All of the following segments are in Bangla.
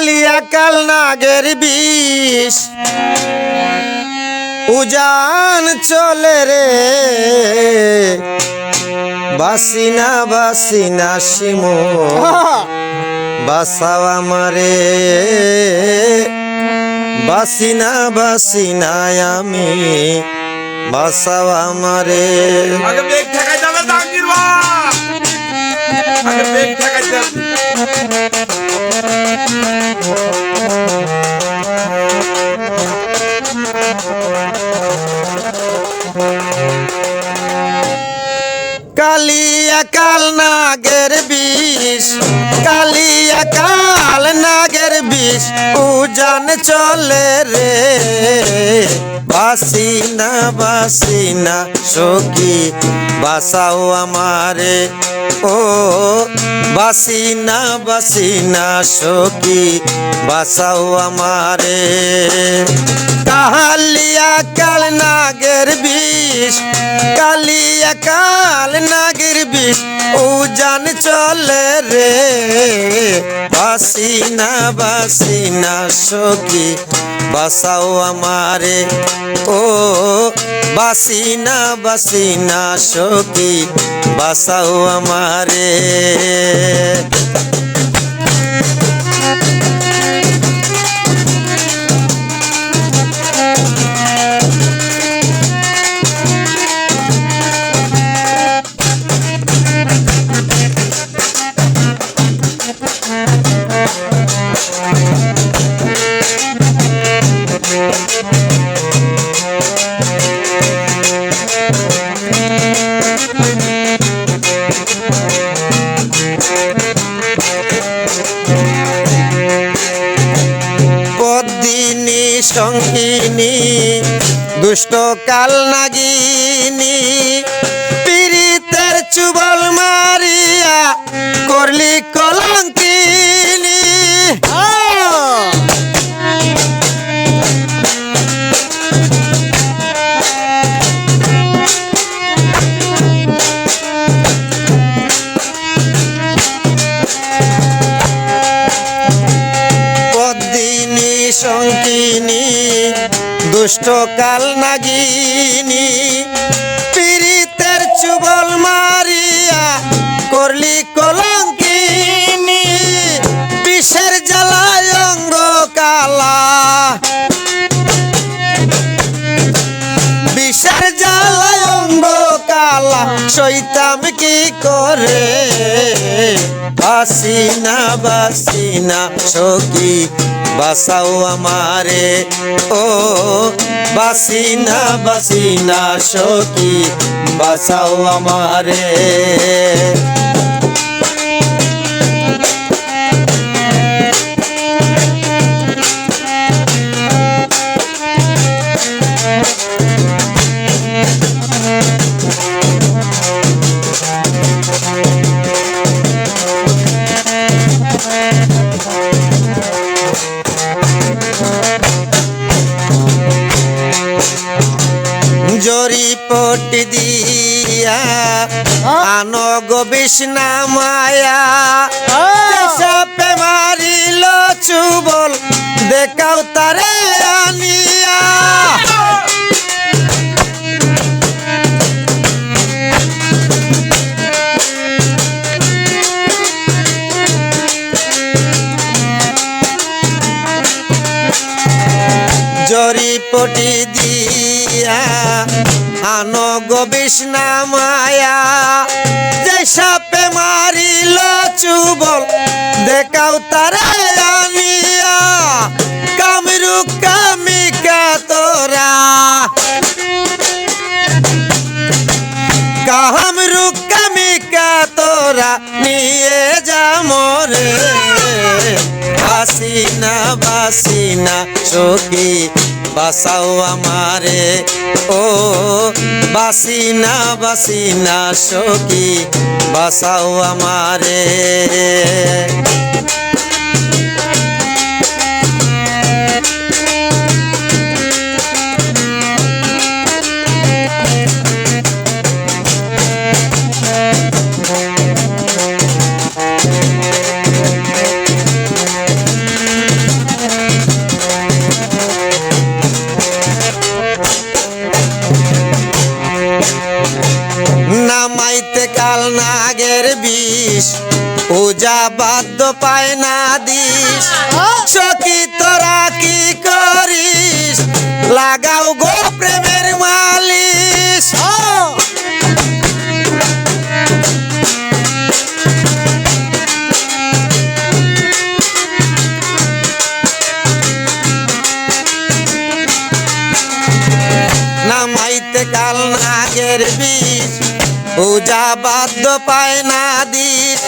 কালিয়া কাল নাগের বিষ। উজান চলে রে। বাসিনা বাসিনা শিমো। বাসাও আমারে। বাসিনা বাসিনা আমি। বাসাও আমারে। আগে কাল নাগের বিষ, কাল নাগের বিষ উজান চলে রে। বাসিনা বাসিনা, সখী, বাসাও আমারে। ও বাসিনা বাসিনা, সখী, বাসাও আমারে। কালিয়া কাল নাগের বিষ কালিয়া কাল উজান চলে রে বাসিনা বাসিনা সখী বাসাও আমারে। ও বাসিনা বাসিনা সখী বাসাও আমারে। সঙ্গিনী দুষ্ট কাল নাগিনী কাল নাগিনী পীড়িতের চুবল মারিয়া করলি কলঙ্কিনী, বিষের জ্বালায় অঙ্গ কালা বিষের জ্বালায় অঙ্গ কালা সইতাম কি করে? বাসিনা বাসিনা, সখী বাসাও আমারে। ও বাসিনা বাসিনা সখী বাসাও আমারে। আনো গো বিষ্ণা মায়া। সাপে মারিল চুবল দেখাও তারে আনিয়া। জরিপটি দিয়া আনো বিষ্ণা মায়া, যে সাপে মারিল চুবল, দেখাও তারে আনিয়া। কামরু কামিকা তোরা। কামরু কামিকা তোরা, নিয়ে যা মরে। বাসিনা বাসিনা সখী বাসাও আমারে। ও বাসিনা বাসিনা সখী বাসাও আমারে। নাগের বিষ। পূজা বাদ্য পায় না দিস। সখী তোরা কি করিস? লাগাও গো প্রেমের মা নামাইতে কাল নাগের বিষ পূজা বাদ্য পায় না দিস।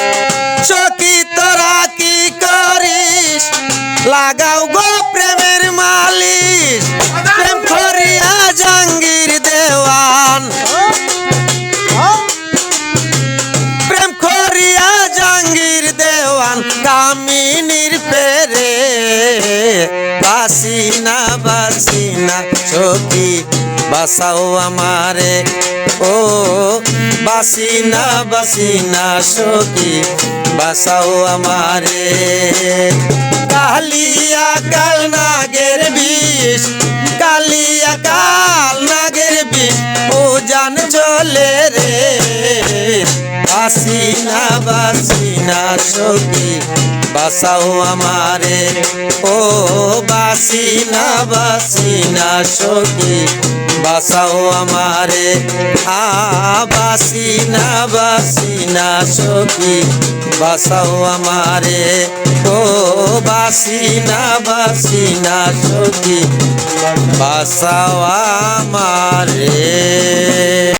সখী তোরা কি করিস? লাগাও গো প্রেমের মালিশ, প্রেম করিয়া জাঙ্গির দেওয়ান। প্রেম করিয়া জাঙ্গির দেওয়ান, কামিনীর পেরে। বাসিনা বাসিনা, সখী, বাসাও আমারে। ও, বাসিনা বাসিনা, সখী, বাসাও আমারে। কালিয়া কাল নাগের বিষ, কালিয়া কাল নাগের বিষ, ও জান চলে রে। বাসিনা বাসিনা সখী বাসাও আমারে। ও বাসিনা বাসিনা সখী বাসাও আমারে। আ বাসিনা বাসিনা সখী বাসাও আমারে। ও বাসিনা বাসিনা সখী বাসাও আমারে।